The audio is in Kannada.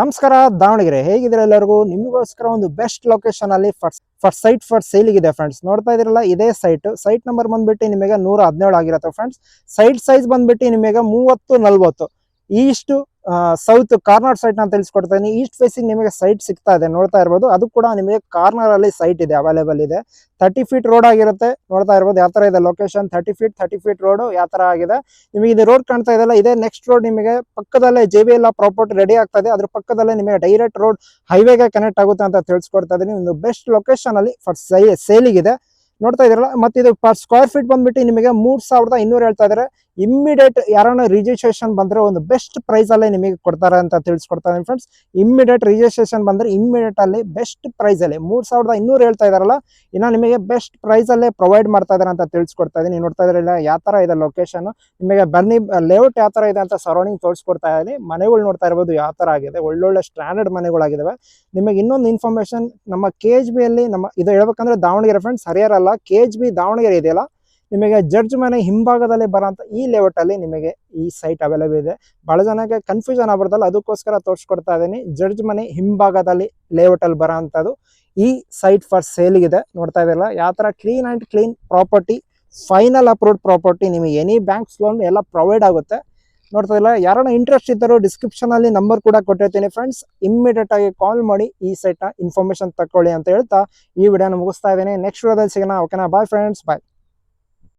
ನಮಸ್ಕಾರ, ದಾವಣಗೆರೆ. ಹೇಗಿದ್ರೆ ಎಲ್ಲರಿಗೂ? ನಿಮಗೋಸ್ಕರ ಒಂದು ಬೆಸ್ಟ್ ಲೊಕೇಶನ್ ಅಲ್ಲಿ ಫಸ್ಟ್ ಸೈಟ್ ಫಾರ್ ಸೇಲ್ ಇದೆ ಫ್ರೆಂಡ್ಸ್ ನೋಡ್ತಾ ಇದ್ರಲ್ಲ ಇದೇ ಸೈಟ್ ಸೈಟ್ ನಂಬರ್ ಬಂದ್ಬಿಟ್ಟು ನಿಮಗೆ ನೂರ ಹದಿನೇಳು ಆಗಿರುತ್ತೆ ಫ್ರೆಂಡ್ಸ್ ಸೈಟ್ ಸೈಜ್ ಬಂದ್ಬಿಟ್ಟು ನಿಮಗೆ ಮೂವತ್ತು ನಲ್ವತ್ತು. ಈಸ್ಟ್ ಸೌತ್ ಕಾರ್ನರ್ ಸೈಟ್ ನಾನು ತಿಳಿಸ್ಕೊಡ್ತೀನಿ. ಈಸ್ಟ್ ಫೇಸಿಂಗ್ ನಿಮಗೆ ಸೈಟ್ ಸಿಗ್ತಾ ಇದೆ, ನೋಡ್ತಾ ಇರ್ಬೋದು. ಅದು ಕೂಡ ನಿಮಗೆ ಕಾರ್ನರ್ ಅಲ್ಲಿ ಸೈಟ್ ಇದೆ ಅವೈಲೇಬಲ್ ಇದೆ. ತರ್ಟಿ ಫೀಟ್ ರೋಡ್ ಆಗಿರುತ್ತೆ, ನೋಡ್ತಾ ಇರ್ಬೋದು. ಯಾವ ತರ ಇದೆ location thirty feet thirty feet road ಯಾವ ತರ ಆಗಿದೆ? ನಿಮಗೆ ಇದು ರೋಡ್ ಕಾಣ್ತಾ ಇದೆಲ್ಲ ಇದೆ ನೆಕ್ಸ್ಟ್ ರೋಡ್ ನಿಮಗೆ ಪಕ್ಕದಲ್ಲೇ ಜೆ ಬಿ ಎಲ್ಲ ಪ್ರಾಪರ್ಟಿ ರೆಡಿ ಆಗ್ತಾ ಇದೆ ಅದ್ರ ಪಕ್ಕದಲ್ಲೇ ನಿಮಗೆ ಡೈರೆಕ್ಟ್ ರೋಡ್ ಹೈವೇಗೆ ಕನೆಕ್ಟ್ ಆಗುತ್ತೆ ಅಂತ ತಿಳಿಸ್ಕೊಡ್ತಾ ಇದೀನಿ. ಒಂದು ಬೆಸ್ಟ್ ಲೊಕೇಶನ್ ಅಲ್ಲಿ ಫಾರ್ ಸೇಲಿಗಿದೆ ನೋಡ್ತಾ ಇದ್ರಲ್ಲ ಮತ್ತೆ ಇದು ಪರ್ ಸ್ಕ್ವೇರ್ ಫೀಟ್ ಬಂದ್ಬಿಟ್ಟು ನಿಮಗೆ ಮೂರ್ ಸಾವಿರದ ಇನ್ನೂರು ಹೇಳ್ತಾ ಇದಾರೆ ಇಮ್ಮಿಡಿಯೇಟ್ ಯಾರನ್ನ ರಿಜಿಸ್ಟ್ರೇಷನ್ ಬಂದ್ರೆ ಒಂದು ಬೆಸ್ಟ್ ಪ್ರೈಸ್ ಅಲ್ಲೇ ನಿಮಗೆ ಕೊಡ್ತಾರೆ ಅಂತ ತಿಳಿಸ್ಕೊಡ್ತಾ ಇದೀನಿ ಫ್ರೆಂಡ್ಸ್ ಇಮ್ಮಿಡಿಯೇಟ್ ರಿಜಿಸ್ಟ್ರೇಷನ್ ಬಂದ್ರೆ ಇಮ್ಮಿಡಿಯೇಟ್ ಅಲ್ಲಿ ಬೆಸ್ಟ್ ಪ್ರೈಸ್ ಅಲ್ಲಿ ಮೂರ್ ಸಾವಿರದ ಇನ್ನೂರು ಹೇಳ್ತಾ ಇದಾರಲ್ಲ ಇನ್ನ ನಿಮಗೆ ಬೆಸ್ಟ್ ಪ್ರೈಸ್ ಅಲ್ಲೇ ಪ್ರೊವೈಡ್ ಮಾಡ್ತಾ ಇದಾರೆ ಅಂತ ತಿಳಿಸ್ಕೊಡ್ತಾ ಇದೀನಿ ನೋಡ್ತಾ ಇದ್ರಲ್ಲ ಯಾವ ತರ ಇದೆ ಲೊಕೇಶನ್ ನಿಮಗೆ ಬನ್ನಿ ಲೇಔಟ್ ಯಾವ ತರ ಇದೆ ಅಂತ ಸರೌಂಡಿಂಗ್ ತೋರಿಸ್ಕೊಡ್ತಾ ಇದೀನಿ ಮನೆಗಳು ನೋಡ್ತಾ ಇರ್ಬೋದು ಯಾವ ತರ ಆಗಿದೆ. ಒಳ್ಳೊಳ್ಳೆ ಸ್ಟ್ಯಾಂಡರ್ಡ್ ಮನೆಗಳಾಗಿದಾವೆ. ನಿಮಗೆ ಇನ್ನೊಂದು ಇನ್ಫಾರ್ಮೇಶನ್ ನಮ್ಮ ಕೆ ಎಚ್ ಬಿ ಅಲ್ಲಿ ನಮ್ಮ ಇದು ಹೇಳ್ಬೇಕಂದ್ರೆ Davanagere friends Harihara K H B Davanagere ಇದೆಯಲ್ಲ ನಿಮಗೆ ಜಡ್ಜ್ ಮನೆ ಹಿಂಭಾಗದಲ್ಲಿ ಬರೋಂಥ ಈ ಲೇಔಟ್ ಅಲ್ಲಿ ನಿಮಗೆ ಈ ಸೈಟ್ ಅವೈಲೇಬಲ್ ಇದೆ. ಬಹಳ ಜನಕ್ಕೆ ಕನ್ಫ್ಯೂಷನ್ ಆಗ್ಬಾರ್ದಲ್ಲ ಅದಕ್ಕೋಸ್ಕರ ತೋರಿಸ್ಕೊಡ್ತಾ ಇದ್ದೀನಿ. ಜಡ್ಜ್ ಮನೆ ಹಿಂಭಾಗದಲ್ಲಿ ಲೇಔಟ್ ಅಲ್ಲಿ ಬರೋಂಥದ್ದು ಈ ಸೈಟ್ ಫಾರ್ ಸೇಲಿಗಿದೆ ನೋಡ್ತಾ ಇದೆಯಲ್ಲ ಯಾವ ತರ clean and clean property final approved property ನಿಮಗೆ ಎನಿ ಬ್ಯಾಂಕ್ಸ್ ಲೋನ್ ಎಲ್ಲ ಪ್ರೊವೈಡ್ ಆಗುತ್ತೆ. ನೋಡ್ತಾ ಇಲ್ಲ ಯಾರನ್ನ ಇಂಟ್ರೆಸ್ಟ್ ಇದ್ದರೂ ಡಿಸ್ಕ್ರಿಪ್ಷನ್ ಅಲ್ಲಿ ನಂಬರ್ ಕೂಡ ಕೊಟ್ಟಿರ್ತೀನಿ ಫ್ರೆಂಡ್ಸ್ ಇಮ್ಮಿಡಿಯೇಟ್ ಆಗಿ ಕಾಲ್ ಮಾಡಿ ಈ ಸೈಟ್ನ ಇನ್ಫಾರ್ಮೇಶನ್ ತಕೊಳ್ಳಿ ಅಂತ ಹೇಳ್ತಾ ಈ ವಿಡಿಯೋನ ಮುಗಿಸ್ತಾ ಇದ್ದೀನಿ. ನೆಕ್ಸ್ಟ್ ವಿಡಿಯೋದಲ್ಲಿ ಸಿಗೋಣ. ಓಕೆನಾ ಬಾಯ್ ಫ್ರೆಂಡ್ಸ್ ಬಾಯ್